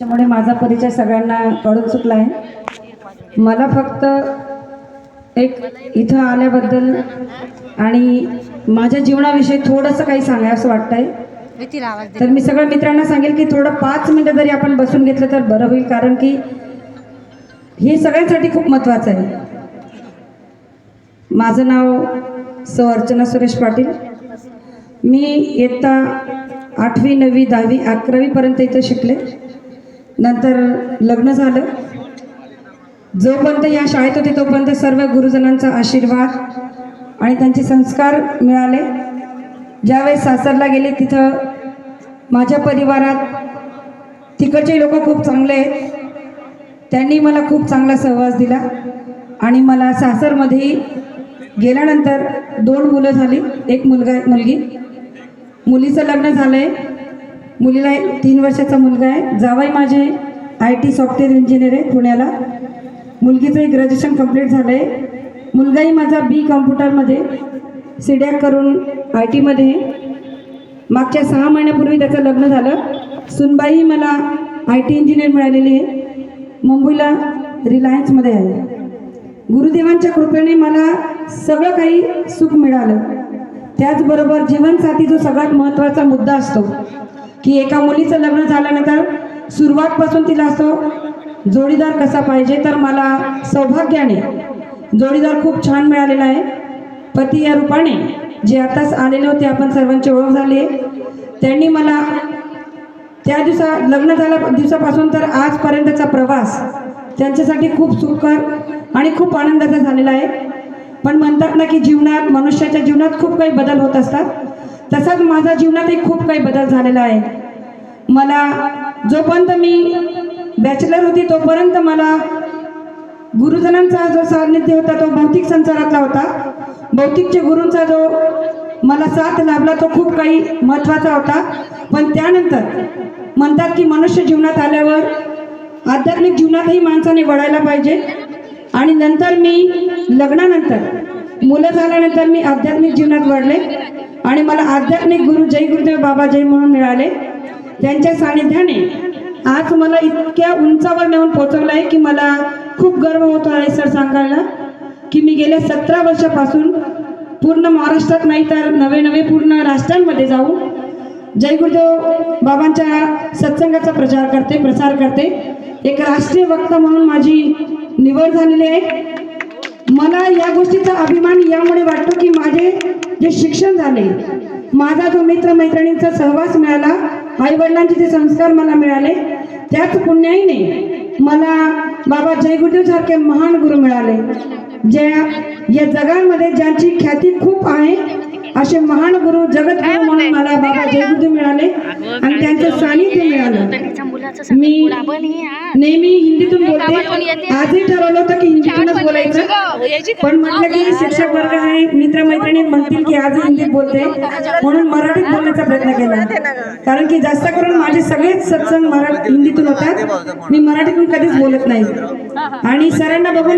त्यामुळे माझा परिचय सगळ्यांना कळून चुकला आहे. मला फक्त एक इथं आल्याबद्दल आणि माझ्या जीवनाविषयी थोडंसं काही वाटतंय. येतील आवाज दे. तर मी सगळ्या मित्रांना सांगेल की थोडं पाच मिनटं जरी आपण बसून घेतलं तर बरं होईल कारण की हे सगळ्यांसाठी खूप महत्त्वाचं आहे. माझं नाव स अर्चना सुरेश पाटील. मी इयत्ता आठवी नववी दहावी अकरावीपर्यंत इथं शिकले. नंतर लग्न झालं. जोपर्यंत या शाळेत होते तोपर्यंत सर्व गुरुजनांचा आशीर्वाद आणि त्यांचे संस्कार मिळाले. ज्यावेळेस सासरला गेले तिथं माझ्या परिवारात तिकडचे लोक खूप चांगले आहेत. त्यांनी मला खूप चांगला सहवास दिला आणि मला सासरमध्ये गेल्यानंतर दोन मुलं झाली. एक मुलगा एक मुलगी. मुलीचं लग्न झालं आहे मुलीला तीन वर्षाचा मुलगा आहे. जावई माझे आय टी सॉफ्टवेअर इंजिनियर आहे पुण्याला. मुलगीचंही ग्रॅज्युएशन कंप्लीट झालं आहे मुलगाही माझा बी कॉम्प्युटरमध्ये सिडॅक करून आय टीमध्ये मागच्या सहा महिन्यापूर्वी त्याचं लग्न झालं. सुनबाई मला आय टी इंजिनियर मिळालेली आहे. मुंबईला रिलायन्समध्ये आहे. गुरुदेवांच्या कृपेने मला सगळं काही सुख मिळालं. त्याचबरोबर जीवनसाथी जो सगळ्यात महत्त्वाचा मुद्दा असतो की एका मुलीचं लग्न झाल्यानंतर सुरुवातपासून तिला असतो जोडीदार कसा पाहिजे तर मला सौभाग्याने जोडीदार खूप छान मिळालेला आहे. पती या रूपाने जे आताच आलेले होते आपण सर्वांची ओळख झाली. त्यांनी मला त्या दिवसा लग्न झाल्या दिवसापासून तर आजपर्यंतचा प्रवास त्यांच्यासाठी खूप सुखकर आणि खूप आनंदाचा झालेला आहे. पण म्हणतात ना की जीवनात मनुष्याच्या जीवनात खूप काही बदल होत असतात. तसाच माझ्या जीवनातही खूप काही बदल झालेला आहे. मला जोपर्यंत मी बॅचलर होती तोपर्यंत मला गुरुजनांचा जो सान्निध्य होता तो भौतिक संसारातला होता. भौतिकच्या गुरूंचा जो मला साथ लाभला तो खूप काही महत्त्वाचा होता. पण त्यानंतर म्हणतात की मनुष्य जीवनात आल्यावर आध्यात्मिक जीवनातही माणसाने वळायला पाहिजे. आणि नंतर मी लग्नानंतर मुलं झाल्यानंतर मी आध्यात्मिक जीवनात वळले. आणि मला आध्यात्मिक गुरु जय गुरुदेव बाबा जय म्हणून मिळाले. त्यांच्या सानिध्याने आज मला इतक्या उंचावर नेऊन पोचवलं आहे की मला खूप गर्व होतो आहे सर सांगायला की मी गेल्या सतरा वर्षापासून पूर्ण महाराष्ट्रात नाही तर नवे नवे पूर्ण राष्ट्रांमध्ये जाऊन जय गुरुदेव बाबांच्या सत्संगाचा प्रचार करते प्रसार करते. एक राष्ट्रीय वक्ता म्हणून माझी निवड झालेली आहे. मला या गोष्टीचा अभिमान यामुळे वाटतो की माझे जे शिक्षण झाले माझा जो मित्र मैत्रिणींचा सहवास मिळाला आई वडिलांचे जे संस्कार मला मिळाले त्याच पुण्याईने मला बाबा जयगुरुदेव सारखे महान गुरु मिळाले ज्या या जगामध्ये ज्यांची ख्याती खूप आहे असे महान गुरु जगद्गुरु म्हणून मला बाबा जय गुरुदेव मिळाले आणि त्यांचं सानिध्य मिळालं. मी हे. नेहमी हिंदीतून बोलते. आजही ठरवलं होतं की हिंदीतूनच बोलायचं. पण म्हटलं की शिक्षक वर्ग आहे मित्रमैत्रिणी म्हणतील की आज हिंदीत बोलते. म्हणून मराठीत बोलण्याचा प्रयत्न केला. कारण की जास्त करून माझे सगळेच सत्संग मराठी हिंदीतून होतात. मी मराठीतून कधीच बोलत नाही. आणि सरांना बघून